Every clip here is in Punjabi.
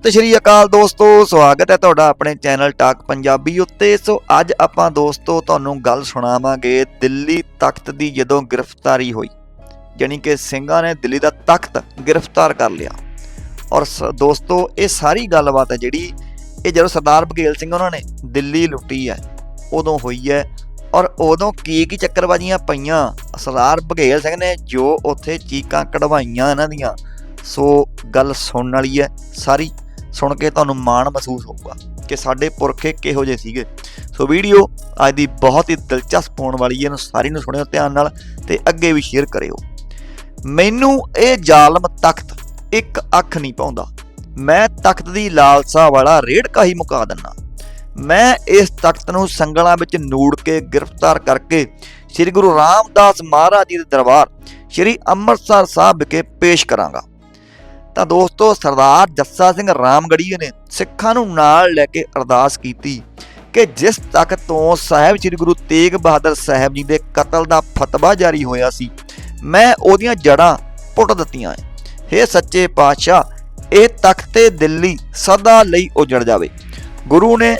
ਸਤਿ ਸ਼੍ਰੀ ਅਕਾਲ ਦੋਸਤੋ, ਸਵਾਗਤ ਹੈ ਤੁਹਾਡਾ ਆਪਣੇ ਚੈਨਲ ਟਾਕ ਪੰਜਾਬੀ ਉੱਤੇ। ਸੋ ਅੱਜ ਆਪਾਂ ਦੋਸਤੋ ਤੁਹਾਨੂੰ ਗੱਲ ਸੁਣਾਵਾਂਗੇ ਦਿੱਲੀ ਤਖਤ ਦੀ ਜਦੋਂ ਗ੍ਰਿਫਤਾਰੀ ਹੋਈ। ਯਾਨੀ ਕਿ ਸਿੰਘਾਂ ਨੇ ਦਿੱਲੀ ਦਾ ਤਖਤ ਗ੍ਰਿਫਤਾਰ ਕਰ ਲਿਆ। ਔਰ ਸ- ਦੋਸਤੋ, ਇਹ ਸਾਰੀ ਗੱਲਬਾਤ ਹੈ ਜਿਹੜੀ ਇਹ ਜਦੋਂ ਸਰਦਾਰ ਬਘੇਲ ਸਿੰਘ ਉਹਨਾਂ ਨੇ ਦਿੱਲੀ ਲੁੱਟੀ ਹੈ, ਉਦੋਂ ਹੋਈ ਹੈ। ਔਰ ਉਦੋਂ ਕੀ ਕੀ ਚੱਕਰਬਾਜ਼ੀਆਂ ਪਈਆਂ? ਸਰਦਾਰ ਬਘੇਲ ਸਿੰਘ ਨੇ ਜੋ ਉੱਥੇ ਚੀਕਾਂ ਕਢਵਾਈਆਂ ਇਹਨਾਂ ਦੀਆਂ। ਸੋ ਗੱਲ ਸੁਣਨ ਵਾਲੀ ਹੈ ਸਾਰੀ। ਸੁਣ ਕੇ ਤੁਹਾਨੂੰ ਮਾਣ ਮਹਿਸੂਸ ਹੋਊਗਾ ਕਿ ਸਾਡੇ ਪੁਰਖੇ ਕਿਹੋ ਜਿਹੇ ਸੀਗੇ। ਸੋ ਵੀਡੀਓ ਅੱਜ ਦੀ ਬਹੁਤ ਹੀ ਦਿਲਚਸਪ ਹੋਣ ਵਾਲੀ ਹੈ, ਇਹਨੂੰ ਸਾਰੀ ਨੂੰ ਸੁਣਿਓ ਧਿਆਨ ਨਾਲ ਤੇ ਅੱਗੇ ਵੀ ਸ਼ੇਅਰ ਕਰਿਓ। ਮੈਨੂੰ ਇਹ ਜ਼ਾਲਮ ਤਖਤ ਇੱਕ ਅੱਖ ਨਹੀਂ ਪਾਉਂਦਾ। ਮੈਂ ਤਖਤ ਦੀ ਲਾਲਸਾ ਵਾਲਾ ਰੇੜਕਾ ਹੀ ਮੁਕਾ ਦਿੰਨਾ ਮੈਂ ਇਸ ਤਖਤ ਨੂੰ ਸੰਗਲਾਂ ਵਿੱਚ ਨੂੜ ਕੇ ਗ੍ਰਿਫਤਾਰ ਕਰਕੇ ਸ੍ਰੀ ਗੁਰੂ ਰਾਮਦਾਸ ਮਹਾਰਾਜ ਜੀ ਦੇ ਦਰਬਾਰ, ਸ੍ਰੀ ਅੰਮ੍ਰਿਤਸਰ ਸਾਹਿਬ ਵਿਖੇ ਪੇਸ਼ ਕਰਾਂਗਾ। ਤਾਂ ਦੋਸਤੋ ਸਰਦਾਰ ਜੱਸਾ ਸਿੰਘ ਰਾਮਗੜੀਏ ਨੇ ਸਿੱਖਾਂ ਨੂੰ ਨਾਲ ਲੈ ਕੇ ਅਰਦਾਸ ਕੀਤੀ ਕਿ ਜਿਸ ਤਖਤ ਤੋਂ ਸਾਹਿਬ ਸ੍ਰੀ ਗੁਰੂ ਤੇਗ ਬਹਾਦਰ ਸਾਹਿਬ ਜੀ ਦੇ ਕਤਲ ਦਾ ਫਤਵਾ ਜਾਰੀ ਹੋਇਆ ਸੀ, ਮੈਂ ਉਹਦੀਆਂ ਜੜਾਂ ਪੁੱਟ ਦਿੱਤੀਆਂ ਹੈ ਸੱਚੇ ਪਾਤਸ਼ਾਹ, ਇਹ ਤਖਤ ਦਿੱਲੀ ਸਦਾ ਲਈ ਉਜੜ ਜਾਵੇ। ਗੁਰੂ ਨੇ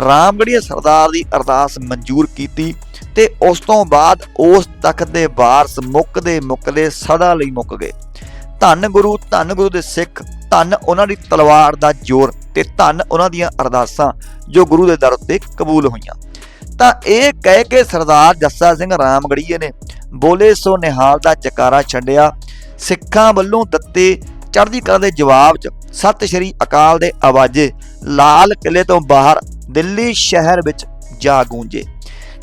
ਰਾਮਗੜੀਏ ਸਰਦਾਰ ਦੀ ਅਰਦਾਸ ਮਨਜ਼ੂਰ ਕੀਤੀ ਤੇ ਉਸ ਤੋਂ ਬਾਅਦ ਉਸ ਤਖਤ ਦੇ ਵਾਰਸ ਮੁੱਕਦੇ ਮੁੱਕਦੇ ਸਦਾ ਲਈ ਮੁੱਕ ਗਏ। ਧੰਨ ਗੁਰੂ ਧੰਨ ਗੁਰੂ ਦੇ ਸਿੱਖ, ਧੰਨ ਉਹਨਾਂ ਦੀ ਤਲਵਾਰ ਦਾ ਜ਼ੋਰ ਤੇ ਧੰਨ ਉਹਨਾਂ ਦੀਆਂ ਅਰਦਾਸਾਂ ਜੋ ਗੁਰੂ ਦੇ ਦਰ ਉੱਤੇ ਕਬੂਲ ਹੋਈਆਂ। ਤਾਂ ਇਹ ਕਹਿ ਕੇ ਸਰਦਾਰ ਜੱਸਾ ਸਿੰਘ ਰਾਮਗੜੀਏ ਨੇ ਬੋਲੇ ਸੋ ਨਿਹਾਲ ਦਾ ਚਕਾਰਾ ਛੱਡਿਆ। ਸਿੱਖਾਂ ਵੱਲੋਂ ਦਿੱਤੇ ਚੜ੍ਹਦੀ ਕਲਾ ਦੇ ਜਵਾਬ 'ਚ ਸਤਿ ਸ਼੍ਰੀ ਅਕਾਲ ਦੇ ਆਵਾਜ਼ੇ ਲਾਲ ਕਿਲੇ ਤੋਂ ਬਾਹਰ ਦਿੱਲੀ ਸ਼ਹਿਰ ਵਿੱਚ ਜਾ ਗੂੰਜੇ।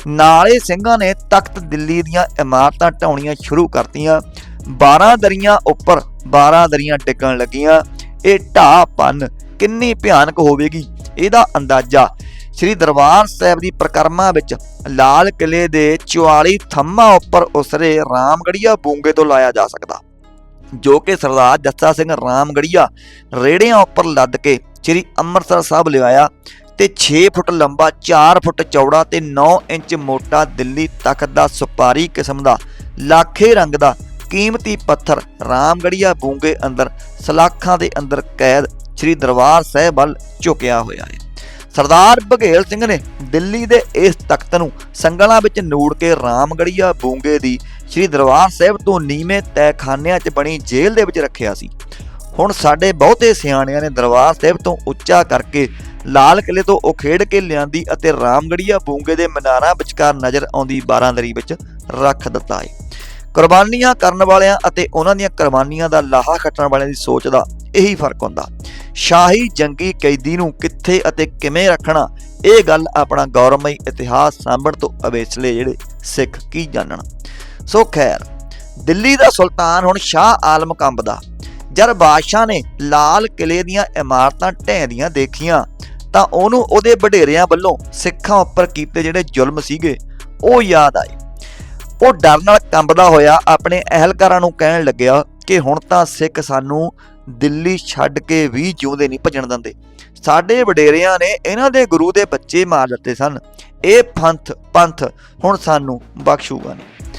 ਨਾਲੇ ਸਿੰਘਾਂ ਨੇ ਤਖਤ ਦਿੱਲੀ ਦੀਆਂ ਇਮਾਰਤਾਂ ਢਾਉਣੀਆਂ ਸ਼ੁਰੂ ਕਰਤੀਆਂ। 12 ਦਰੀਆਂ ਉੱਪਰ 12 ਦਰੀਆਂ ਟਿਕਣ ਲੱਗੀਆਂ। ਇਹ ਢਾਹ ਪੰਨ ਕਿੰਨੀ ਭਿਆਨਕ ਹੋਵੇਗੀ, ਇਹਦਾ ਅੰਦਾਜ਼ਾ ਸ੍ਰੀ ਦਰਬਾਰ ਸਾਹਿਬ ਦੀ ਪ੍ਰਕਰਮਾ ਵਿੱਚ ਲਾਲ ਕਿਲੇ ਦੇ 44 ਥੰਮਾਂ ਉੱਪਰ ਉਸਰੇ ਰਾਮਗੜੀਆ ਬੂੰਗੇ ਤੋਂ ਲਾਇਆ ਜਾ ਸਕਦਾ। ਜੋ ਕਿ ਸਰਦਾਰ ਜੱਸਾ ਸਿੰਘ ਰਾਮਗੜੀਆ ਰੇੜਿਆਂ ਉੱਪਰ ਲੱਦ ਕੇ ਸ੍ਰੀ ਅੰਮ੍ਰਿਤਸਰ ਸਾਹਿਬ ਲਿਆਇਆ ਤੇ 6 ਫੁੱਟ ਲੰਬਾ 4 ਫੁੱਟ ਚੌੜਾ ਤੇ 9 ਇੰਚ ਮੋਟਾ ਦਿੱਲੀ ਤਖਤ ਦਾ ਸੁਪਾਰੀ ਕਿਸਮ ਦਾ ਲਾਖੇ ਰੰਗ ਦਾ ਕੀਮਤੀ ਪੱਥਰ ਰਾਮਗੜੀਆ ਬੂੰਗੇ ਅੰਦਰ, ਸਲਾਖਾਂ ਦੇ ਅੰਦਰ ਕੈਦ ਸ੍ਰੀ ਦਰਬਾਰ ਸਾਹਿਬ ਵੱਲ ਝੁਕਿਆ ਹੋਇਆ ਹੈ। ਸਰਦਾਰ ਬਘੇਲ ਸਿੰਘ ਨੇ ਦਿੱਲੀ ਦੇ ਇਸ ਤਖਤ ਨੂੰ ਸੰਗਲਾਂ ਵਿੱਚ ਨੂੜ ਕੇ ਰਾਮਗੜੀਆ ਬੂੰਗੇ ਦੀ ਸ੍ਰੀ ਦਰਬਾਰ ਸਾਹਿਬ ਤੋਂ ਨੀਵੇਂ ਤੈਖਾਨਿਆਂ 'ਚ ਬਣੀ ਜੇਲ੍ਹ ਦੇ ਵਿੱਚ ਰੱਖਿਆ ਸੀ। ਹੁਣ ਸਾਡੇ ਬਹੁਤੇ ਸਿਆਣਿਆਂ ਨੇ ਦਰਬਾਰ ਸਾਹਿਬ ਤੋਂ ਉੱਚਾ ਕਰਕੇ ਲਾਲ ਕਿਲੇ ਤੋਂ ਉਖੇੜ ਕੇ ਲਿਆਂਦੀ ਅਤੇ ਰਾਮਗੜੀਆ ਬੂੰਗੇ ਦੇ ਮਨਾਰਾਂ ਵਿਚਕਾਰ ਨਜ਼ਰ ਆਉਂਦੀ ਬਾਰਾਂਦਰੀ ਵਿੱਚ ਰੱਖ ਦਿੱਤਾ ਹੈ। ਕੁਰਬਾਨੀਆਂ ਕਰਨ ਵਾਲਿਆਂ ਅਤੇ ਉਹਨਾਂ ਦੀਆਂ ਕੁਰਬਾਨੀਆਂ ਦਾ ਲਾਹਾ ਖੱਟਣ ਵਾਲਿਆਂ ਦੀ ਸੋਚ ਦਾ ਇਹੀ ਫ਼ਰਕ ਹੁੰਦਾ। ਸ਼ਾਹੀ ਜੰਗੀ ਕੈਦੀ ਨੂੰ ਕਿੱਥੇ ਅਤੇ ਕਿਵੇਂ ਰੱਖਣਾ, ਇਹ ਗੱਲ ਆਪਣਾ ਗੌਰਵਮਈ ਇਤਿਹਾਸ ਸਾਂਭਣ ਤੋਂ ਅਵੇਸਲੇ ਜਿਹੜੇ ਸਿੱਖ ਕੀ ਜਾਣਨ। ਸੋ ਖੈਰ, ਦਿੱਲੀ ਦਾ ਸੁਲਤਾਨ ਹੁਣ ਸ਼ਾਹ ਆਲਮ ਕੰਬਦਾ ਜਦ ਬਾਦਸ਼ਾਹ ਨੇ ਲਾਲ ਕਿਲੇ ਦੀਆਂ ਇਮਾਰਤਾਂ ਢਹਿੰਦੀਆਂ ਦੇਖੀਆਂ, ਤਾਂ ਉਹਨੂੰ ਉਹਦੇ ਵਡੇਰਿਆਂ ਵੱਲੋਂ ਸਿੱਖਾਂ ਉੱਪਰ ਕੀਤੇ ਜਿਹੜੇ ਜ਼ੁਲਮ ਸੀਗੇ, ਉਹ ਯਾਦ ਆਏ। ਉਹ ਡਰ ਨਾਲ ਕੰਬਦਾ ਹੋਇਆ ਆਪਣੇ ਅਹਿਲਕਾਰਾਂ ਨੂੰ ਕਹਿਣ ਲੱਗਿਆ ਕਿ ਹੁਣ ਤਾਂ ਸਿੱਖ ਸਾਨੂੰ ਦਿੱਲੀ ਛੱਡ ਕੇ ਵੀ ਜਿਉਂਦੇ ਨਹੀਂ ਭੱਜਣ ਦਿੰਦੇ। ਸਾਡੇ ਵਡੇਰਿਆਂ ਨੇ ਇਹਨਾਂ ਦੇ ਗੁਰੂ ਦੇ ਬੱਚੇ ਮਾਰ ਦਿੱਤੇ ਸਨ। ਇਹ ਪੰਥ ਪੰਥ, ਹੁਣ ਸਾਨੂੰ ਬਖਸ਼ੂਗਾ ਨਹੀਂ।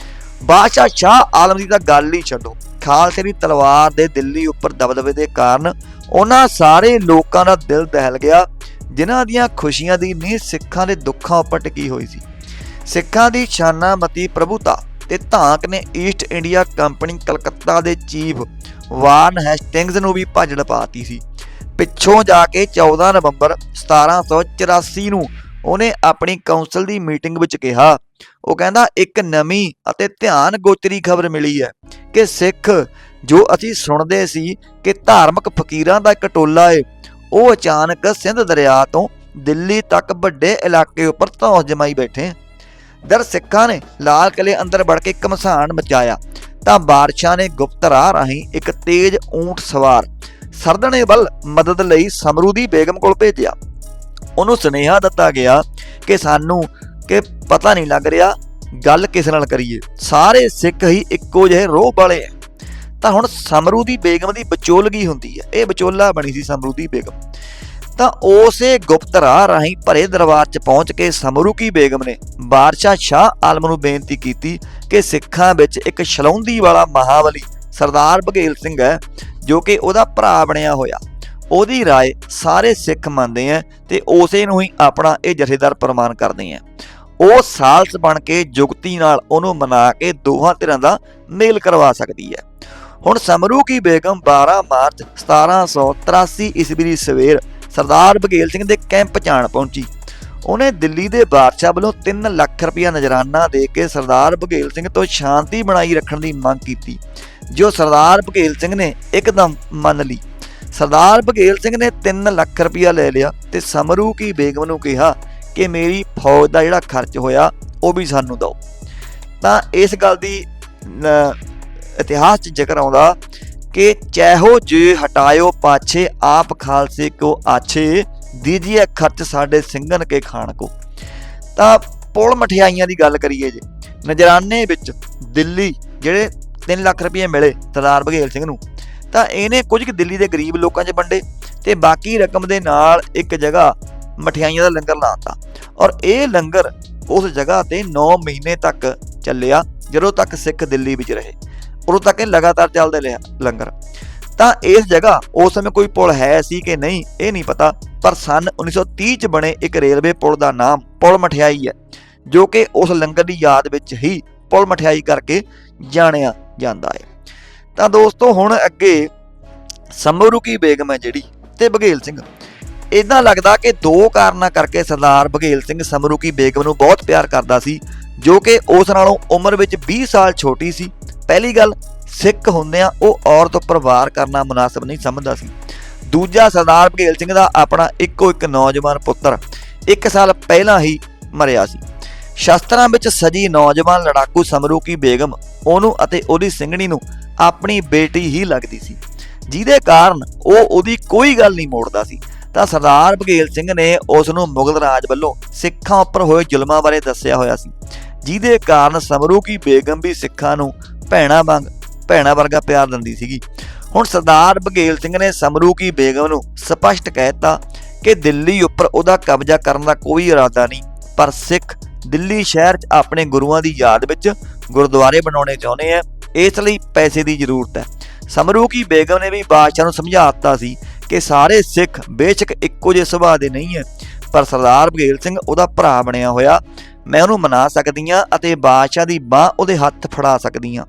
ਬਾਦਸ਼ਾਹ ਸ਼ਾਹ ਆਲਮ ਦੀ ਤਾਂ ਗੱਲ ਹੀ ਛੱਡੋ। ਖਾਲਸੇ ਦੀ ਤਲਵਾਰ ਦੇ ਦਿੱਲੀ ਉੱਪਰ ਦਬਦਬੇ ਦੇ ਕਾਰਨ ਉਹਨਾਂ ਸਾਰੇ ਲੋਕਾਂ ਦਾ ਦਿਲ ਦਹਿਲ ਗਿਆ, ਜਿਨ੍ਹਾਂ ਦੀਆਂ ਖੁਸ਼ੀਆਂ ਦੀ ਨੀਂਹ ਸਿੱਖਾਂ ਦੇ ਦੁੱਖਾਂ ਉੱਪਰ ਟਿਕੀ ਹੋਈ ਸੀ। ਸਿੱਖਾਂ ਦੀ ਸ਼ਾਨਾਮਤੀ ਪ੍ਰਭੂਤਾ ਤੇ ਧਾਕ ਨੇ ਈਸਟ ਇੰਡੀਆ ਕੰਪਨੀ ਕਲਕੱਤਾ ਦੇ ਚੀਫ ਵਾਰਨ ਹੈਸਟਿੰਗਸ ਨੂੰ ਵੀ ਭਾਜੜ ਪਾਤੀ ਸੀ। ਪਿੱਛੋਂ ਜਾ ਕੇ 14 ਨਵੰਬਰ 1784 ਨੂੰ ਉਹਨੇ ਆਪਣੀ ਕਾਉਂਸਲ ਦੀ ਮੀਟਿੰਗ ਵਿੱਚ ਕਿਹਾ। ਉਹ ਕਹਿੰਦਾ, ਇੱਕ ਨਵੀਂ ਅਤੇ ਧਿਆਨ ਗੋਚਰੀ ਖਬਰ ਮਿਲੀ ਹੈ ਕਿ ਸਿੱਖ ਜੋ ਅਸੀਂ ਸੁਣਦੇ ਸੀ ਕਿ ਧਾਰਮਿਕ ਫਕੀਰਾਂ ਦਾ ਇੱਕ ਟੋਲਾ ਏ, ਉਹ ਅਚਾਨਕ ਸਿੰਧ ਦਰਿਆ ਤੋਂ ਦਿੱਲੀ ਤੱਕ ਵੱਡੇ ਇਲਾਕੇ ਉੱਪਰ ਧੌਂਸ ਜਮਾਈ ਬੈਠੇ ਦਰ ਸਿੱਖਾਂ ਨੇ ਲਾਲ ਕਿਲੇ ਅੰਦਰ ਵੜ ਕੇ ਘਮਸਾਨ ਮਚਾਇਆ। ਤਾਂ ਬਾਦਸ਼ਾਹ ਨੇ ਗੁਪਤ ਰਾਹ ਰਾਹੀਂ ਇੱਕ ਤੇਜ਼ ਊਂਟ ਸਵਾਰ ਸਰਦਣੇ ਵੱਲ ਮਦਦ ਲਈ ਸਮਰੂ ਦੀ ਬੇਗਮ ਕੋਲ ਭੇਜਿਆ। ਉਹਨੂੰ ਸੁਨੇਹਾ ਦਿੱਤਾ ਗਿਆ ਕਿ ਸਾਨੂੰ ਕਿ ਪਤਾ ਨਹੀਂ ਲੱਗ ਰਿਹਾ, ਗੱਲ ਕਿਸ ਨਾਲ ਕਰੀਏ? ਸਾਰੇ ਸਿੱਖ ਹੀ ਇੱਕੋ ਜਿਹੇ ਰੋਹ ਵਾਲੇ ਐ। ਤਾਂ ਹੁਣ ਸਮਰੂ ਦੀ ਬੇਗਮ ਦੀ ਵਿਚੋਲਗੀ ਹੁੰਦੀ ਹੈ ਇਹ ਵਿਚੋਲਾ ਬਣੀ ਸੀ ਸਮਰੂ ਦੀ ਬੇਗਮ। ਤਾਂ ਉਸੇ ਗੁਪਤ ਰਾਹ ਰਾਹੀਂ ਭਰੇ ਦਰਬਾਰ 'ਚ ਪਹੁੰਚ ਕੇ ਸਮਰੂਕੀ ਬੇਗਮ ਨੇ ਬਾਦਸ਼ਾਹ ਸ਼ਾਹ ਆਲਮ ਨੂੰ ਬੇਨਤੀ ਕੀਤੀ ਕਿ ਸਿੱਖਾਂ ਵਿੱਚ ਇੱਕ ਛਲੌਂਦੀ ਵਾਲਾ ਮਹਾਬਲੀ ਸਰਦਾਰ ਬਘੇਲ ਸਿੰਘ ਹੈ ਜੋ ਕਿ ਉਹਦਾ ਭਰਾ ਬਣਿਆ ਹੋਇਆ ਉਹਦੀ رائے ਸਾਰੇ ਸਿੱਖ ਮੰਨਦੇ ਆ ਤੇ ਉਸੇ ਨੂੰ ਹੀ ਆਪਣਾ ਇਹ ਜਥੇਦਾਰ ਪ੍ਰਮਾਣ ਕਰਦੇ ਆ ਉਹ ਸਾਲਸ ਬਣ ਕੇ ਜੁਗਤੀ ਨਾਲ ਉਹਨੂੰ ਮਨਾ ਕੇ ਦੋਹਾਂ ਧਿਰਾਂ ਦਾ ਮੇਲ ਕਰਵਾ ਸਕਦੀ ਹੈ ਹੁਣ ਸਮਰੂ ਕੀ ਬੇਗਮ 12 ਮਾਰਚ 1783 ਈਸਵੀ ਦੀ ਸਵੇਰ ਸਰਦਾਰ ਬਘੇਲ ਸਿੰਘ ਦੇ ਕੈਂਪ ਜਾਣ ਪਹੁੰਚੀ। ਉਹਨੇ ਦਿੱਲੀ ਦੇ ਬਾਦਸ਼ਾਹ ਵੱਲੋਂ 3 ਲੱਖ ਰੁਪਇਆ ਨਜ਼ਰਾਨਾ ਦੇ ਕੇ ਸਰਦਾਰ ਬਘੇਲ ਸਿੰਘ ਤੋਂ ਸ਼ਾਂਤੀ ਬਣਾਈ ਰੱਖਣ ਦੀ ਮੰਗ ਕੀਤੀ, ਜੋ ਸਰਦਾਰ ਬਘੇਲ ਸਿੰਘ ਨੇ ਇੱਕਦਮ ਮੰਨ ਲਈ। ਸਰਦਾਰ ਬਘੇਲ ਸਿੰਘ ਨੇ 3 ਲੱਖ ਰੁਪਇਆ ਲੈ ਲਿਆ ਤੇ ਸਮਰੂ ਕੀ ਬੇਗਮ ਨੂੰ ਕਿਹਾ ਕਿ ਮੇਰੀ ਫੌਜ ਦਾ ਜਿਹੜਾ ਖਰਚ ਹੋਇਆ, ਉਹ ਵੀ ਸਾਨੂੰ ਦਿਓ। ਤਾਂ ਇਸ ਗੱਲ ਦੀ ਇਤਿਹਾਸ 'ਚ ਜ਼ਿਕਰ ਆਉਂਦਾ ਕਿ ਚੈਹੋ ਜੇ ਹਟਾਇਓ ਪਾਛੇ ਆਪ ਖਾਲਸੇ ਕੋ ਆਛੇ, ਦੀਜੀਏ ਖਰਚ ਸਾਡੇ ਸਿੰਘਨ ਕੇ ਖਾਣ ਕੋ। ਤਾਂ ਪੁਲ ਮਠਿਆਈਆਂ ਦੀ ਗੱਲ ਕਰੀਏ ਜੇ, ਨਜਰਾਨੇ ਵਿੱਚ ਦਿੱਲੀ ਜਿਹੜੇ 3 ਲੱਖ ਰੁਪਏ ਮਿਲੇ ਸਰਦਾਰ ਬਘੇਲ ਸਿੰਘ ਨੂੰ, ਤਾਂ ਇਹਨੇ ਕੁਝ ਕੁ ਦਿੱਲੀ ਦੇ ਗਰੀਬ ਲੋਕਾਂ 'ਚ ਵੰਡੇ ਤੇ ਬਾਕੀ ਰਕਮ ਦੇ ਨਾਲ ਇੱਕ ਜਗ੍ਹਾ ਮਠਿਆਈਆਂ ਦਾ ਲੰਗਰ ਲਾਤਾ। ਔਰ ਇਹ ਲੰਗਰ ਉਸ ਜਗ੍ਹਾ ਤੇ 9 ਮਹੀਨੇ ਤੱਕ ਚੱਲਿਆ, ਜਦੋਂ ਤੱਕ ਸਿੱਖ ਦਿੱਲੀ ਵਿੱਚ ਰਹੇ। ਉਦੋਂ ਤੱਕ ਇਹ ਲਗਾਤਾਰ ਚੱਲਦੇ ਰਿਹਾ ਲੰਗਰ। ਤਾਂ ਇਸ ਜਗ੍ਹਾ ਉਸ ਸਮੇਂ ਕੋਈ ਪੁਲ ਹੈ ਸੀ ਕਿ ਨਹੀਂ, ਇਹ ਨਹੀਂ ਪਤਾ, ਪਰ ਸਨ 1930 ਚ ਬਣੇ ਇੱਕ ਰੇਲਵੇ ਪੁਲ ਦਾ ਨਾਮ ਪੁਲ ਮਠਿਆਈ ਹੈ, ਜੋ ਕਿ ਉਸ ਲੰਗਰ ਦੀ ਯਾਦ ਵਿੱਚ ਹੀ ਪੁਲ ਮਠਿਆਈ ਕਰਕੇ ਜਾਣਿਆ ਜਾਂਦਾ ਹੈ। ਤਾਂ ਦੋਸਤੋ, ਹੁਣ ਅੱਗੇ ਸਮਰੂਕੀ ਬੇਗਮ ਹੈ ਜਿਹੜੀ ਤੇ ਬਘੇਲ ਸਿੰਘ। ਇਦਾਂ ਲੱਗਦਾ ਕਿ ਦੋ ਕਾਰਨਾਂ ਕਰਕੇ ਸਰਦਾਰ ਬਘੇਲ ਸਿੰਘ ਸਮਰੂਕੀ ਬੇਗਮ ਨੂੰ ਬਹੁਤ ਪਿਆਰ ਕਰਦਾ ਸੀ, ਜੋ ਕਿ ਉਸ ਨਾਲੋਂ ਉਮਰ ਵਿੱਚ 20 ਸਾਲ ਛੋਟੀ ਸੀ ਪਹਿਲੀ ਗੱਲ, ਸਿੱਖ ਹੁੰਦਿਆਂ ਉਹ ਔਰਤ ਉੱਪਰ ਵਾਰ ਕਰਨਾ ਮੁਨਾਸਬ ਨਹੀਂ ਸਮਝਦਾ ਸੀ। ਦੂਜਾ, ਸਰਦਾਰ ਬਘੇਲ ਸਿੰਘ ਦਾ ਆਪਣਾ ਇੱਕੋ ਇੱਕ ਨੌਜਵਾਨ ਪੁੱਤਰ, ਇੱਕ ਸਾਲ ਪਹਿਲਾਂ ਹੀ ਮਰਿਆ ਸੀ। ਸ਼ਸਤਰਾਂ ਵਿੱਚ ਸਜੀ ਨੌਜਵਾਨ ਲੜਾਕੂ ਸਮਰੂ ਕੀ ਬੇਗਮ, ਉਹਨੂੰ ਅਤੇ ਉਹਦੀ ਸਿੰਘਣੀ ਨੂੰ ਆਪਣੀ ਬੇਟੀ ਹੀ ਲੱਗਦੀ ਸੀ। ਜਿਹਦੇ ਕਾਰਨ ਉਹ ਉਹਦੀ ਕੋਈ ਗੱਲ ਨਹੀਂ ਮੋੜਦਾ ਸੀ। ਤਾਂ ਸਰਦਾਰ ਬਘੇਲ ਸਿੰਘ ਨੇ ਉਸ ਨੂੰ ਮੁਗਲ ਰਾਜ ਵੱਲੋਂ ਸਿੱਖਾਂ ਉੱਪਰ ਹੋਏ ਜ਼ੁਲਮਾਂ ਬਾਰੇ ਦੱਸਿਆ ਹੋਇਆ ਸੀ। ਜਿਹਦੇ ਕਾਰਨ ਸਮਰੂ ਕੀ ਬੇਗਮ ਵੀ ਸਿੱਖਾਂ ਨੂੰ ਭੈਣਾ ਵਾਂਗ, ਭੈਣਾ ਵਰਗਾ ਪਿਆਰ ਦਿੰਦੀ ਸੀਗੀ। ਹੁਣ ਸਰਦਾਰ ਬਘੇਲ ਸਿੰਘ ਨੇ ਸਮਰੂ ਕੀ ਬੇਗਮ ਨੂੰ ਸਪਸ਼ਟ ਕਹਿਤਾ ਕਿ ਦਿੱਲੀ ਉੱਪਰ ਉਹਦਾ ਕਬਜ਼ਾ ਕਰਨ ਦਾ ਕੋਈ ਇਰਾਦਾ ਨਹੀਂ, ਪਰ ਸਿੱਖ ਦਿੱਲੀ ਸ਼ਹਿਰ 'ਚ ਆਪਣੇ ਗੁਰੂਆਂ ਦੀ ਯਾਦ ਵਿੱਚ ਗੁਰਦੁਆਰੇ ਬਣਾਉਣੇ ਚਾਹੁੰਦੇ ਆ, ਇਸ ਲਈ ਪੈਸੇ ਦੀ ਜ਼ਰੂਰਤ ਹੈ। ਸਮਰੂ ਕੀ ਬੇਗਮ ਨੇ ਵੀ ਬਾਦਸ਼ਾਹ ਨੂੰ ਸਮਝਾ ਦਿੱਤਾ ਸੀ ਕਿ ਸਾਰੇ ਸਿੱਖ ਬੇਸ਼ੱਕ ਇੱਕੋ ਜਿਹੇ ਸੁਭਾਅ ਦੇ ਨਹੀਂ ਹੈ, ਪਰ ਸਰਦਾਰ ਬਘੇਲ ਸਿੰਘ ਉਹਦਾ ਭਰਾ ਬਣਿਆ ਹੋਇਆ ਮੈਂ ਉਹਨੂੰ ਮਨਾ ਸਕਦੀ ਹਾਂ ਅਤੇ ਬਾਦਸ਼ਾਹ ਦੀ ਬਾਹ ਉਹਦੇ ਹੱਥ ਫੜਾ ਸਕਦੀ ਹਾਂ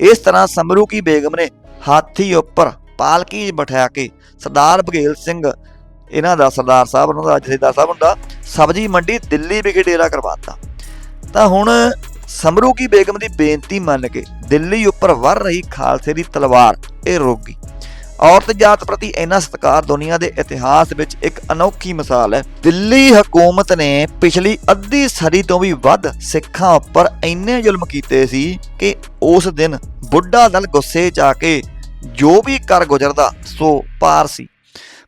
ਇਸ ਤਰ੍ਹਾਂ ਸਮਰੂ ਕੀ ਬੇਗਮ ਨੇ ਹਾਥੀ ਉੱਪਰ ਪਾਲਕੀ ਬਿਠਾ ਕੇ ਸਰਦਾਰ ਬਘੇਲ ਸਿੰਘ, ਇਹਨਾਂ ਦਾ ਸਰਦਾਰ ਸਾਹਿਬ, ਉਹਨਾਂ ਦਾ ਜਥੇਦਾਰ ਸਾਹਿਬ ਹੁੰਦਾ, ਸਬਜੀ ਮੰਡੀ ਦਿੱਲੀ ਵਿਖੇ ਡੇਰਾ ਕਰਵਾਤਾ। ਤਾਂ ਹੁਣ ਸਮਰੂ ਕੀ ਬੇਗਮ ਦੀ ਬੇਨਤੀ ਮੰਨ ਕੇ ਦਿੱਲੀ ਉੱਪਰ ਵਰ ਰਹੀ ਖਾਲਸੇ ਦੀ ਤਲਵਾਰ ਇਹ ਰੁਕ ਗਈ। ਔਰਤ ਜਾਤ ਪ੍ਰਤੀ ਇੰਨਾ ਸਤਿਕਾਰ ਦੁਨੀਆ ਦੇ ਇਤਿਹਾਸ ਵਿੱਚ ਇੱਕ ਅਨੋਖੀ ਮਿਸਾਲ ਹੈ। ਦਿੱਲੀ ਹਕੂਮਤ ਨੇ ਪਿਛਲੀ ਅੱਧੀ ਸਦੀ ਤੋਂ ਵੀ ਵੱਧ ਸਿੱਖਾਂ ਉੱਪਰ ਇੰਨੇ ਜ਼ੁਲਮ ਕੀਤੇ ਸੀ ਕਿ ਉਸ ਦਿਨ ਬੁੱਢਾ ਦਲ ਗੁੱਸੇ 'ਚ ਆ ਕੇ ਜੋ ਵੀ ਕਰ ਗੁਜ਼ਰਦਾ ਸੋ ਪਾਰ ਸੀ।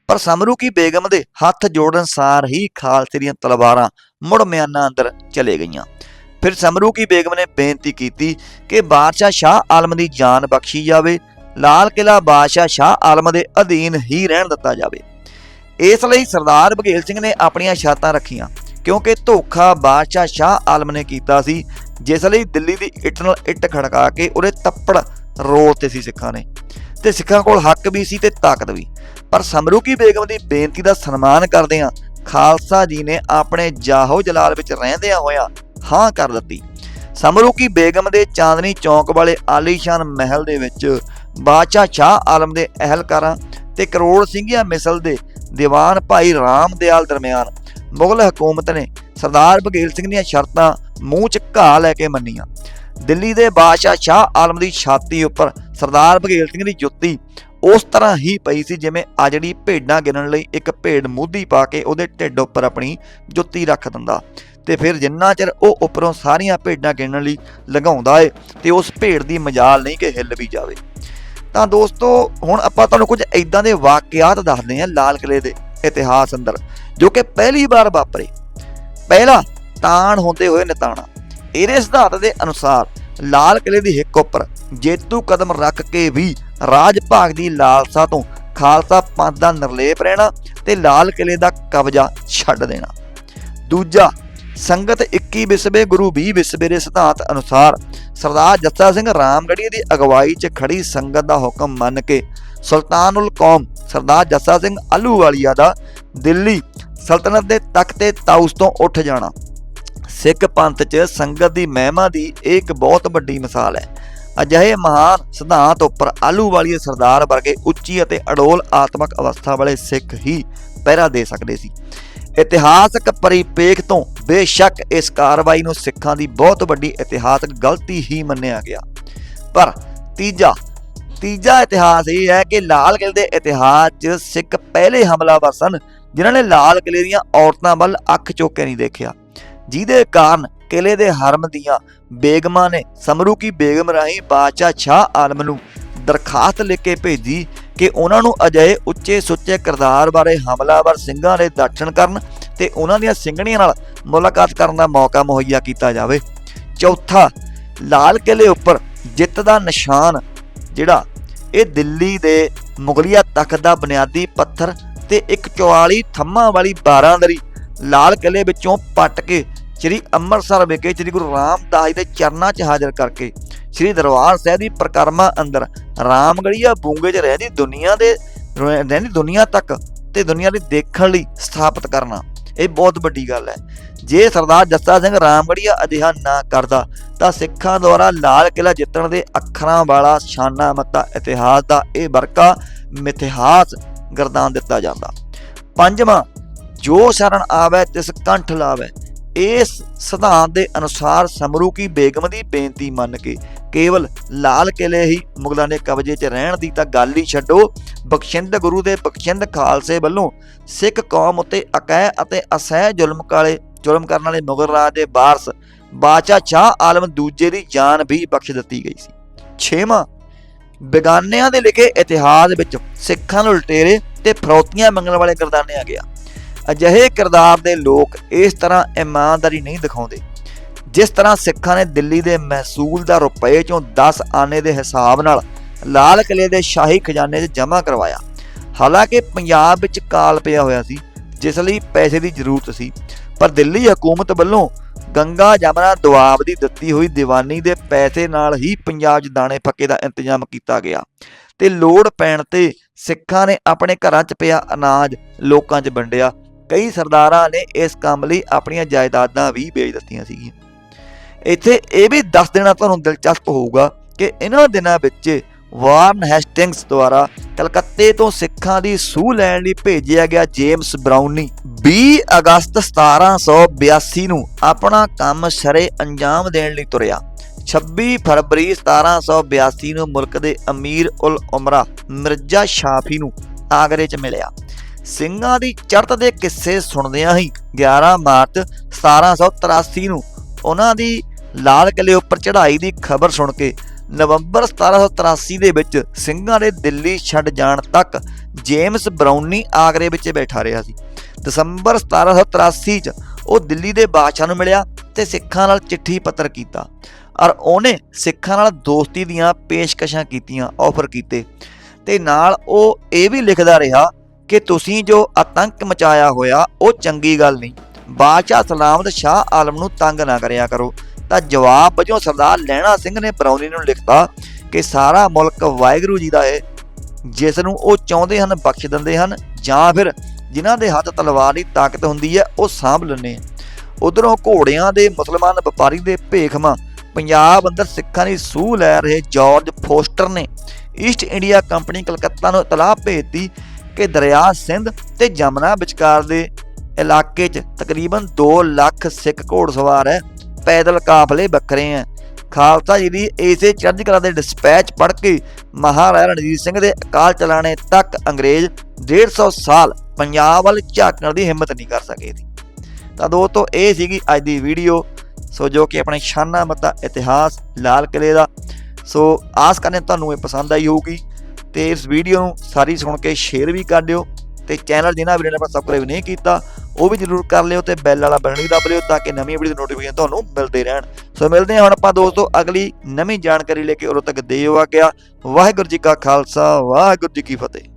ਪਰ ਸਮਰੂ ਕੀ ਬੇਗਮ ਦੇ ਹੱਥ ਜੋੜਨ ਸਾਰ ਹੀ ਖਾਲਸੇ ਦੀਆਂ ਤਲਵਾਰਾਂ ਮੁੜ ਮਿਆਨਾਂ ਅੰਦਰ ਚਲੇ ਗਈਆਂ। ਫਿਰ ਸਮਰੂ ਕੀ ਬੇਗਮ ਨੇ ਬੇਨਤੀ ਕੀਤੀ ਕਿ ਬਾਦਸ਼ਾਹ ਸ਼ਾਹ ਆਲਮ ਦੀ ਜਾਨ ਬਖਸ਼ੀ ਜਾਵੇ ਲਾਲ ਕਿਲਾ ਬਾਦਸ਼ਾਹ ਸ਼ਾਹ ਆਲਮ ਦੇ ਅਧੀਨ ਹੀ ਰਹਿਣ ਦਿੱਤਾ ਜਾਵੇ। ਇਸ ਲਈ ਸਰਦਾਰ ਬਘੇਲ ਸਿੰਘ ਨੇ ਆਪਣੀਆਂ ਸ਼ਰਤਾਂ ਰੱਖੀਆਂ, ਕਿਉਂਕਿ ਧੋਖਾ ਬਾਦਸ਼ਾਹ ਸ਼ਾਹ ਆਲਮ ਨੇ ਕੀਤਾ ਸੀ, ਜਿਸ ਲਈ ਦਿੱਲੀ ਦੀ ਇੱਟ ਨਾਲ ਇੱਟ ਖੜਕਾ ਕੇ ਉਹਦੇ ਤੱਪੜ ਰੋਲਤੇ ਸੀ ਸਿੱਖਾਂ ਨੇ। ਤੇ ਸਿੱਖਾਂ ਕੋਲ ਹੱਕ ਵੀ ਸੀ ਤੇ ਤਾਕਤ ਵੀ। ਪਰ ਸਮਰੂਕੀ ਬੇਗਮ ਦੀ ਬੇਨਤੀ ਦਾ ਸਨਮਾਨ ਕਰਦਿਆਂ ਖਾਲਸਾ ਜੀ ਨੇ ਆਪਣੇ ਜਾਹੋ ਜਲਾਲ ਵਿੱਚ ਰਹਿੰਦਿਆਂ ਹੋਇਆਂ ਹਾਂ ਕਰ ਦਿੱਤੀ। ਸਮਰੂਕੀ ਬੇਗਮ ਦੇ ਚਾਂਦਨੀ ਚੌਂਕ ਵਾਲੇ ਆਲੀਸ਼ਾਨ ਮਹਿਲ ਦੇ ਵਿੱਚ ਬਾਦਸ਼ਾਹ ਸ਼ਾਹ ਆਲਮ ਦੇ ਅਹਿਲਕਾਰਾਂ ਤੇ ਕਰੋੜ ਸਿੰਘੀਆਂ ਮਿਸਲ ਦੇ ਦੀਵਾਨ ਭਾਈ ਰਾਮ ਦਿਆਲ ਦਰਮਿਆਨ ਮੁਗਲ ਹਕੂਮਤ ਨੇ ਸਰਦਾਰ ਬਘੇਲ ਸਿੰਘ ਦੀਆਂ ਸ਼ਰਤਾਂ ਮੂੰਹ 'ਚ ਘਾਹ ਲੈ ਕੇ ਮੰਨੀਆਂ। ਦਿੱਲੀ ਦੇ ਬਾਦਸ਼ਾਹ ਸ਼ਾਹ ਆਲਮ ਦੀ ਛਾਤੀ ਉੱਪਰ ਸਰਦਾਰ ਬਘੇਲ ਸਿੰਘ ਦੀ ਜੁੱਤੀ ਉਸ ਤਰ੍ਹਾਂ ਹੀ ਪਈ ਸੀ ਜਿਵੇਂ ਆ ਜਿਹੜੀ ਭੇਡਾਂ ਗਿਣਨ ਲਈ ਇੱਕ ਭੇਡ ਮੂਧੀ ਪਾ ਕੇ ਉਹਦੇ ਢਿੱਡ ਉੱਪਰ ਆਪਣੀ ਜੁੱਤੀ ਰੱਖ ਦਿੰਦਾ ਤੇ ਫਿਰ ਜਿੰਨਾ ਚਿਰ ਉਹ ਉੱਪਰੋਂ ਸਾਰੀਆਂ ਭੇਡਾਂ ਗਿਣਨ ਲਈ ਲੰਘਾਉਂਦਾ ਏ ਤੇ ਉਸ ਭੇਡ ਦੀ ਮਜਾਲ ਨਹੀਂ ਕਿ ਹਿੱਲ ਵੀ ਜਾਵੇ। ਤਾਂ ਦੋਸਤੋ, ਹੁਣ ਆਪਾਂ ਤੁਹਾਨੂੰ ਕੁਝ ਐਦਾਂ ਦੇ ਵਾਕਿਆਤ ਦੱਸਦੇ ਹਾਂ ਲਾਲ ਕਿਲੇ ਦੇ ਇਤਿਹਾਸ ਅੰਦਰ, ਜੋ ਕਿ ਪਹਿਲੀ ਵਾਰ ਵਾਪਰੇ। ਪਹਿਲਾ ਤਾਣ ਹੁੰਦੇ ਹੋਏ ਨਿਤਾਣਾ। ਇਹਦੇ ਸਿਧਾਂਤ ਦੇ ਅਨੁਸਾਰ ਲਾਲ ਕਿਲੇ ਦੀ ਹਿੱਕ ਉੱਪਰ ਜੇਤੂ ਕਦਮ ਰੱਖ ਕੇ ਵੀ ਰਾਜ ਭਾਗ ਦੀ ਲਾਲਸਾ ਤੋਂ ਖਾਲਸਾ ਪੰਥ ਦਾ ਨਿਰਲੇਪ ਰਹਿਣਾ ਤੇ ਲਾਲ ਕਿਲੇ ਦਾ ਕਬਜ਼ਾ ਛੱਡ ਦੇਣਾ। ਦੂਜਾ ਸੰਗਤ 21 ਵਿਸਵੇ ਗੁਰੂ 20 ਵਿਸਵੇ ਦੇ ਸਿਧਾਂਤ ਅਨੁਸਾਰ ਸਰਦਾਰ ਜੱਸਾ ਸਿੰਘ ਰਾਮਗੜੀਏ ਦੀ ਅਗਵਾਈ 'ਚ ਖੜੀ ਸੰਗਤ ਦਾ ਹੁਕਮ ਮੰਨ ਕੇ ਸੁਲਤਾਨੁਲ ਕੌਮ ਸਰਦਾਰ ਜੱਸਾ ਸਿੰਘ ਆਲੂਵਾਲੀਆ ਦਾ ਦਿੱਲੀ ਸਲਤਨਤ ਦੇ ਤਖਤ ਤੇ ਤਾਊਸ ਤੋਂ ਉੱਠ ਜਾਣਾ। ਸਿੱਖ ਪੰਥ 'ਚ ਸੰਗਤ ਦੀ ਮਹਿਮਾ ਦੀ ਇਹ ਇੱਕ ਬਹੁਤ ਵੱਡੀ ਮਿਸਾਲ ਹੈ। ਅਜਿਹੇ ਮਹਾਨ ਸਿਧਾਂਤ ਉੱਪਰ ਆਲੂ ਆਲੂਵਾਲੀਏ ਸਰਦਾਰ ਵਰਗੇ ਉੱਚੀ ਅਤੇ ਅਡੋਲ ਆਤਮਿਕ ਅਵਸਥਾ ਵਾਲੇ ਸਿੱਖ ਹੀ ਪਹਿਰਾ ਦੇ ਸਕਦੇ ਸੀ। ਇਤਿਹਾਸਕ ਪਰਿਪੇਖ ਤੋਂ ਬੇਸ਼ੱਕ ਇਸ ਕਾਰਵਾਈ ਨੂੰ ਸਿੱਖਾਂ ਦੀ ਬਹੁਤ ਵੱਡੀ ਇਤਿਹਾਸਕ ਗਲਤੀ ਹੀ ਮੰਨਿਆ ਗਿਆ। ਪਰ ਤੀਜਾ ਤੀਜਾ ਇਤਿਹਾਸ ਇਹ ਹੈ ਕਿ ਲਾਲ ਕਿਲੇ ਦੇ ਇਤਿਹਾਸ 'ਚ ਸਿੱਖ ਪਹਿਲੇ ਹਮਲਾਵਰ ਸਨ, ਜਿਨ੍ਹਾਂ ਨੇ ਲਾਲ ਕਿਲੇ ਦੀਆਂ ਔਰਤਾਂ ਵੱਲ ਅੱਖ ਚੁੱਕ ਕੇ ਨਹੀਂ ਦੇਖਿਆ। ਜਿਹਦੇ ਕਾਰਨ ਕਿਲੇ ਦੇ ਹਰਮ ਦੀਆਂ ਬੇਗਮਾਂ ਨੇ ਸਮਰੂਕੀ ਬੇਗਮ ਰਾਹੀਂ ਬਾਦਸ਼ਾਹ ਸ਼ਾਹ ਆਲਮ ਨੂੰ ਦਰਖਾਸਤ ਲਿਖ ਕੇ ਭੇਜੀ ਕਿ ਉਹਨਾਂ ਨੂੰ ਅਜਿਹੇ ਉੱਚੇ ਸੁੱਚੇ ਕਿਰਦਾਰ ਬਾਰੇ, ਹਮਲਾਵਰ ਸਿੰਘਾਂ ਦੇ ਦਰਸ਼ਨ ਕਰਨ ਤੇ ਉਹਨਾਂ ਦੀਆਂ ਸਿੰਘਣੀਆਂ ਨਾਲ ਮੁਲਾਕਾਤ ਕਰਨ ਦਾ ਮੌਕਾ ਮੁਹੱਈਆ ਕੀਤਾ ਜਾਵੇ। ਚੌਥਾ, ਲਾਲ ਕਿਲੇ ਉੱਪਰ ਜਿੱਤ ਦਾ ਨਿਸ਼ਾਨ, ਜਿਹੜਾ ਇਹ ਦਿੱਲੀ ਦੇ ਮੁਗਲਿਆ ਤਖਤ ਦਾ ਬੁਨਿਆਦੀ ਪੱਥਰ ਤੇ ਇੱਕ 44 ਥੰਮਾਂ ਵਾਲੀ ਬਾਰਾਂਦਰੀ ਲਾਲ ਕਿਲੇ ਵਿੱਚੋਂ ਪੱਟ ਕੇ ਸ੍ਰੀ ਅੰਮ੍ਰਿਤਸਰ ਵਿਖੇ ਸ੍ਰੀ ਗੁਰੂ ਰਾਮਦਾਸ ਜੀ ਦੇ ਚਰਨਾਂ 'ਚ ਹਾਜ਼ਰ ਕਰਕੇ ਸ੍ਰੀ ਦਰਬਾਰ ਸਾਹਿਬ ਦੀ ਪ੍ਰਕਰਮਾ ਅੰਦਰ ਰਾਮਗੜੀਆ ਬੂੰਗੇ 'ਚ ਰਹਿੰਦੀ ਦੁਨੀਆ ਦੇ ਰਹਿੰਦੀ ਦੁਨੀਆ ਤੱਕ ਤੇ ਦੁਨੀਆ ਦੀ ਦੇਖਣ ਲਈ ਸਥਾਪਿਤ ਕਰਨਾ, ਇਹ ਬਹੁਤ ਵੱਡੀ ਗੱਲ ਹੈ। ਜੇ ਸਰਦਾਰ ਜੱਸਾ ਸਿੰਘ ਰਾਮਗੜੀਆ ਅਜਿਹਾ ਨਾ ਕਰਦਾ, ਤਾਂ ਸਿੱਖਾਂ ਦੁਆਰਾ ਲਾਲ ਕਿਲਾ ਜਿੱਤਣ ਦੇ ਅੱਖਰਾਂ ਵਾਲਾ ਸ਼ਾਨਾ ਮੱਤਾ ਇਤਿਹਾਸ ਦਾ ਇਹ ਵਰਕਾ ਮਿਥਿਹਾਸ ਗਰਦਾਨ ਦਿੱਤਾ ਜਾਂਦਾ। ਪੰਜਵਾਂ, ਜੋ ਸ਼ਰਨ ਆਵੇ ਤਿਸ ਕੰਠ ਲਾਵੇ। ਇਸ ਸਿਧਾਂਤ ਦੇ ਅਨੁਸਾਰ ਸਮਰੂ ਕੀ ਬੇਗਮ ਦੀ ਬੇਨਤੀ ਮੰਨ ਕੇ ਕੇਵਲ ਲਾਲ ਕਿਲੇ ਹੀ ਮੁਗਲਾਂ ਦੇ ਕਬਜ਼ੇ 'ਚ ਰਹਿਣ ਦੀ ਤਾਂ ਗੱਲ ਹੀ ਛੱਡੋ। ਬਖਸ਼ਿੰਦ ਗੁਰੂ ਦੇ ਬਖਸ਼ਿੰਦ ਖਾਲਸੇ ਵੱਲੋਂ ਸਿੱਖ ਕੌਮ ਉੱਤੇ ਅਕੈ ਅਤੇ ਅਸਹਿ ਜ਼ੁਲਮ ਕਾਲੇ, ਜ਼ੁਲਮ ਕਰਨ ਵਾਲੇ ਮੁਗਲ ਰਾਜ ਦੇ ਵਾਰਸ ਬਾਦਸ਼ਾਹ ਸ਼ਾਹ ਆਲਮ ਦੂਜੇ ਦੀ ਜਾਨ ਵੀ ਬਖਸ਼ ਦਿੱਤੀ ਗਈ ਸੀ। ਛੇਵਾਂ, ਬੇਗਾਨਿਆਂ ਦੇ ਲਿਖੇ ਇਤਿਹਾਸ ਵਿੱਚ ਸਿੱਖਾਂ ਨੂੰ ਲੁਟੇਰੇ ਤੇ ਫਰੌਤੀਆਂ ਮੰਗਣ ਵਾਲੇ ਗਰਦਾਨਿਆ ਗਿਆ। ਅਜਿਹੇ ਕਿਰਦਾਰ ਦੇ ਲੋਕ ਇਸ ਤਰ੍ਹਾਂ ਇਮਾਨਦਾਰੀ ਨਹੀਂ ਦਿਖਾਉਂਦੇ। ਜਿਸ ਤਰ੍ਹਾਂ ਸਿੱਖਾਂ ਨੇ ਦਿੱਲੀ ਦੇ ਮਹਿਸੂਲ ਦਾ ਰੁਪਏ ਚੋਂ 10 ਆਨੇ ਦੇ ਹਿਸਾਬ ਨਾਲ ਲਾਲ ਕਿਲੇ ਦੇ ਸ਼ਾਹੀ ਖਜ਼ਾਨੇ 'ਚ ਜਮ੍ਹਾਂ ਕਰਵਾਇਆ। ਹਾਲਾਂਕਿ ਪੰਜਾਬ ਵਿੱਚ ਕਾਲ ਪਿਆ ਹੋਇਆ ਸੀ, ਜਿਸ ਲਈ ਪੈਸੇ ਦੀ ਜ਼ਰੂਰਤ ਸੀ, ਪਰ ਦਿੱਲੀ ਹਕੂਮਤ ਵੱਲੋਂ ਗੰਗਾ ਜਮਨਾ ਦੁਆਬ ਦੀ ਦਿੱਤੀ ਹੋਈ ਦੀਵਾਨੀ ਦੇ ਪੈਸੇ ਨਾਲ ਹੀ ਪੰਜਾਬ 'ਚ ਦਾਣੇ ਫੱਕੇ ਦਾ ਇੰਤਜ਼ਾਮ ਕੀਤਾ ਗਿਆ ਤੇ ਲੋੜ ਪੈਣ ਤੇ ਸਿੱਖਾਂ ਨੇ ਆਪਣੇ ਘਰਾਂ 'ਚ ਪਿਆ ਅਨਾਜ, ਲੋਕਾਂ 'ਚ ਵੰਡਿਆ ਕਈ ਸਰਦਾਰਾਂ ਨੇ ਇਸ ਕੰਮ ਲਈ ਆਪਣੀਆਂ ਜਾਇਦਾਦਾਂ ਵੀ ਵੇਚ ਦਿੱਤੀਆਂ ਸੀਗੀਆਂ। ਇੱਥੇ ਇਹ ਵੀ ਦੱਸ ਦੇਣਾ ਤੁਹਾਨੂੰ ਦਿਲਚਸਪ ਹੋਊਗਾ ਕਿ ਇਹਨਾਂ ਦਿਨਾਂ ਵਿੱਚ ਵਾਰਨ ਹੈਸਟਿੰਗਸ ਦੁਆਰਾ ਕਲਕੱਤੇ ਤੋਂ ਸਿੱਖਾਂ ਦੀ ਸੂਹ ਲੈਣ ਲਈ ਭੇਜਿਆ ਗਿਆ ਜੇਮਸ ਬਰਾਊਨੀ 20 ਅਗਸਤ 1782 ਨੂੰ ਆਪਣਾ ਕੰਮ ਸਰੇ ਅੰਜਾਮ ਦੇਣ ਲਈ ਤੁਰਿਆ। 26 ਫਰਵਰੀ 1782 ਨੂੰ ਮੁਲਕ ਦੇ ਅਮੀਰ ਉਲ ਉਮਰਾ ਮਿਰਜ਼ਾ ਸ਼ਾਫੀ ਨੂੰ ਆਗਰੇ 'ਚ ਮਿਲਿਆ। ਸਿੰਘਾਂ ਦੀ ਚੜ੍ਹਤ ਦੇ ਕਿੱਸੇ ਸੁਣਦਿਆਂ ਹੀ 11 ਮਾਰਚ 1783 ਨੂੰ ਉਹਨਾਂ ਦੀ ਲਾਲ ਕਿਲੇ ਉੱਪਰ ਚੜ੍ਹਾਈ ਦੀ ਖਬਰ ਸੁਣ ਕੇ ਨਵੰਬਰ 1783 ਦੇ ਵਿੱਚ ਸਿੰਘਾਂ ਦੇ ਦਿੱਲੀ ਛੱਡ ਜਾਣ ਤੱਕ ਜੇਮਸ ਬਰਾਊਨੀ ਆਗਰੇ ਵਿੱਚ ਬੈਠਾ ਰਿਹਾ ਸੀ। ਦਸੰਬਰ 1783 ਚ ਉਹ ਦਿੱਲੀ ਦੇ ਬਾਦਸ਼ਾਹ ਨੂੰ ਮਿਲਿਆ ਤੇ ਸਿੱਖਾਂ ਨਾਲ ਚਿੱਠੀ ਪੱਤਰ ਕੀਤਾ ਔਰ ਉਹਨੇ ਸਿੱਖਾਂ ਨਾਲ ਦੋਸਤੀ ਦੀਆਂ ਪੇਸ਼ਕਸ਼ਾਂ ਕੀਤੀਆਂ ਆਫਰ ਕੀਤੇ। ਤੇ ਨਾਲ ਉਹ ਇਹ ਵੀ ਲਿਖਦਾ ਰਿਹਾ ਕਿ ਤੁਸੀਂ ਜੋ ਆਤੰਕ ਮਚਾਇਆ ਹੋਇਆ, ਉਹ ਚੰਗੀ ਗੱਲ ਨਹੀਂ। ਬਾਦਸ਼ਾਹ ਸਲਾਮਤ ਸ਼ਾਹ ਆਲਮ ਨੂੰ ਤੰਗ ਨਾ ਕਰਿਆ ਕਰੋ। ਤਾਂ ਜਵਾਬ ਵਜੋਂ ਸਰਦਾਰ ਲਹਿਣਾ ਸਿੰਘ ਨੇ ਬਰੌਨੀ ਨੂੰ ਲਿਖਤਾ ਕਿ ਸਾਰਾ ਮੁਲਕ ਵਾਹਿਗੁਰੂ ਜੀ ਦਾ ਹੈ ਜਿਸ ਨੂੰ ਉਹ ਚਾਹੁੰਦੇ ਹਨ, ਬਖਸ਼ ਦਿੰਦੇ ਹਨ, ਜਾਂ ਫਿਰ ਜਿਨ੍ਹਾਂ ਦੇ ਹੱਥ ਤਲਵਾਰ ਦੀ ਤਾਕਤ ਹੁੰਦੀ ਹੈ, ਉਹ ਸਾਂਭ ਲੈਂਦੇ ਉਧਰੋਂ ਘੋੜਿਆਂ ਦੇ ਮੁਸਲਮਾਨ ਵਪਾਰੀ ਦੇ ਭੇਖਮਾ ਪੰਜਾਬ ਅੰਦਰ ਸਿੱਖਾਂ ਦੀ ਸੂਹ ਲੈ ਰਹੇ ਜਾਰਜ ਫੋਸਟਰ ਨੇ। ਈਸਟ ਇੰਡੀਆ ਕੰਪਨੀ ਕਲਕੱਤਾ ਨੂੰ ਇਤਲਾਹ ਭੇਜਤੀ ਕਿ ਦਰਿਆ ਸਿੰਧ ਤੇ ਜਮਨਾ ਵਿਚਕਾਰ ਦੇ ਇਲਾਕੇ 'ਚ ਤਕਰੀਬਨ 2 ਲੱਖ ਸਿੱਖ ਘੋੜਸਵਾਰ ਹੈ ਪੈਦਲ ਕਾਫਲੇ ਵੱਖਰੇ ਹੈ। ਖਾਲਸਾ ਜੀ ਦੀ ਇਸੇ ਚੜ੍ਹਦੀ ਕਲਾ ਦੇ ਡਿਸਪੈਚ ਪੜ੍ਹ ਕੇ ਮਹਾਰਾਜਾ ਰਣਜੀਤ ਸਿੰਘ ਦੇ ਅਕਾਲ ਚਲਾਣੇ ਤੱਕ ਅੰਗਰੇਜ਼ 150 ਸਾਲ ਪੰਜਾਬ ਵੱਲ ਝਾਕਣ ਦੀ ਹਿੰਮਤ ਨਹੀਂ ਕਰ ਸਕੇ ਸੀ। ਤਾਂ ਦੋਸਤੋ, ਇਹ ਸੀਗੀ ਅੱਜ ਦੀ ਵੀਡੀਓ ਸੋ ਜੋ ਕਿ ਆਪਣੇ ਸ਼ਾਨਾ ਮਤਾ ਇਤਿਹਾਸ ਲਾਲ ਕਿਲੇ ਦਾ। ਸੋ ਆਸ ਕਰਨੇ ਤੁਹਾਨੂੰ ਇਹ ਪਸੰਦ ਆਈ ਹੋਊਗੀ। ਤੇ ਇਸ ਵੀਡੀਓ ਨੂੰ ਸਾਰੀ ਸੁਣ ਕੇ ਸ਼ੇਅਰ ਵੀ ਕਰ ਦਿਓ ਤੇ ਚੈਨਲ ਜਿਹਨਾਂ ਵੀਰਾਂ ਨੇ ਆਪਣਾ ਸਬਸਕ੍ਰਾਈਬ ਨਹੀਂ ਕੀਤਾ, ਉਹ ਵੀ ਜਰੂਰ ਕਰ ਲਿਓ ਤੇ ਬੈਲ ਵਾਲਾ ਬਟਨ ਵੀ ਦਬ ਲਿਓ ਤਾਂ ਕਿ ਨਵੀਂ ਵੀਡੀਓ ਦੀ ਨੋਟੀਫਿਕੇਸ਼ਨ ਤੁਹਾਨੂੰ ਮਿਲਦੇ ਰਹਿਣ। ਸੋ ਮਿਲਦੇ ਹਾਂ ਹੁਣ ਆਪਾਂ ਦੋਸਤੋ ਅਗਲੀ ਨਵੀਂ ਜਾਣਕਾਰੀ ਲੈ ਕੇ, ਉਦੋਂ ਤੱਕ ਦੇਓ ਗਿਆ ਵਾਹਿਗੁਰੂ ਜੀ ਕਾ ਖਾਲਸਾ, ਵਾਹਿਗੁਰੂ ਜੀ ਕੀ ਫਤਿਹ।